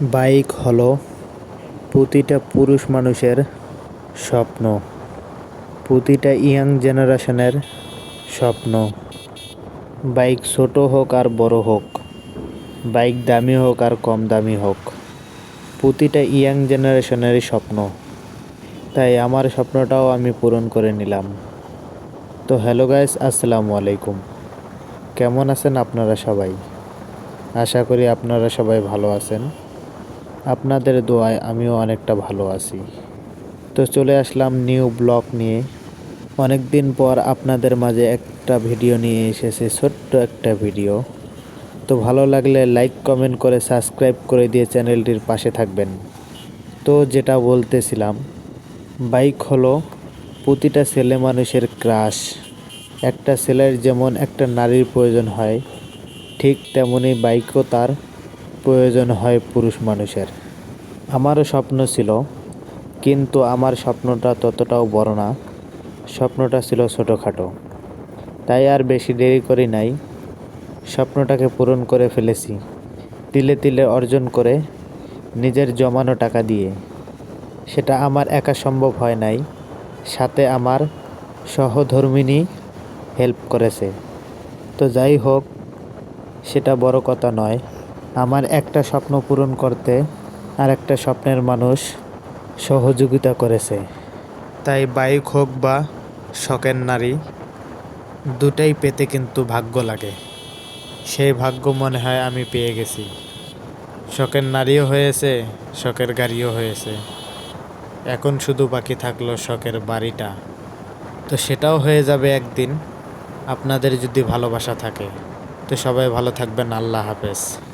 Bike হলো প্রতিটা পুরুষ মানুষের স্বপ্ন, প্রতিটা ইয়াং জেনারেশনের স্বপ্ন। বাইক ছোট হোক আর বড় হোক, বাইক দামি হোক আর কম দামি হোক, প্রতিটা ইয়াং জেনারেশনেরই স্বপ্ন। তাই আমার স্বপ্নটাও আমি পূরণ করে নিলাম। তো হ্যালো গাইস, আসসালামু আলাইকুম। কেমন আছেন আপনারা সবাই? আশা করি আপনারা সবাই ভালো আছেন। আপনাদের দোয়ায় আমিও অনেকটা ভালো আছি। তো চলে আসলাম নিউ ব্লগ নিয়ে। অনেক দিন পর আপনাদের মাঝে একটা ভিডিও নিয়ে এসেছে, ছোট্ট একটা ভিডিও। তো ভালো লাগলে লাইক, কমেন্ট করে সাবস্ক্রাইব করে দিয়ে চ্যানেলটির পাশে থাকবেন। তো যেটা বলতেছিলাম, বাইক হলো প্রতিটা ছেলে মানুষের ক্রাশ। একটা ছেলের যেমন একটা নারীর প্রয়োজন হয়, ঠিক তেমনি বাইকও তার প্রয়োজন হয় পুরুষ মানুষের। আমারও স্বপ্ন ছিল, কিন্তু আমার স্বপ্নটা ততটাও বড় না। স্বপ্নটা ছিল ছোটোখাটো। তাই আর বেশি দেরি করি নাই। স্বপ্নটাকে পূরণ করে ফেলেছি। তিলে তিলে অর্জন করে নিজের জমানো টাকা দিয়ে। সেটা আমার একা সম্ভব হয় নাই। সাথে আমার সহধর্মিনী হেল্প করেছে। তো যাই হোক, সেটা বড় কথা নয়। আমার একটা স্বপ্ন পূরণ করতে আর একটা স্বপ্নের মানুষ সহযোগিতা করেছে। তাই বাইক হোক বা শখের নারী, দুটাই পেতে কিন্তু ভাগ্য লাগে। সেই ভাগ্য মনে হয় আমি পেয়ে গেছি। শখের নারীও হয়েছে, শখের গাড়িও হয়েছে। এখন শুধু বাকি থাকল শখের বাড়িটা। তো সেটাও হয়ে যাবে একদিন। আপনাদের যদি ভালোবাসা থাকে। তো সবাই ভালো থাকবেন। আল্লাহ হাফেজ।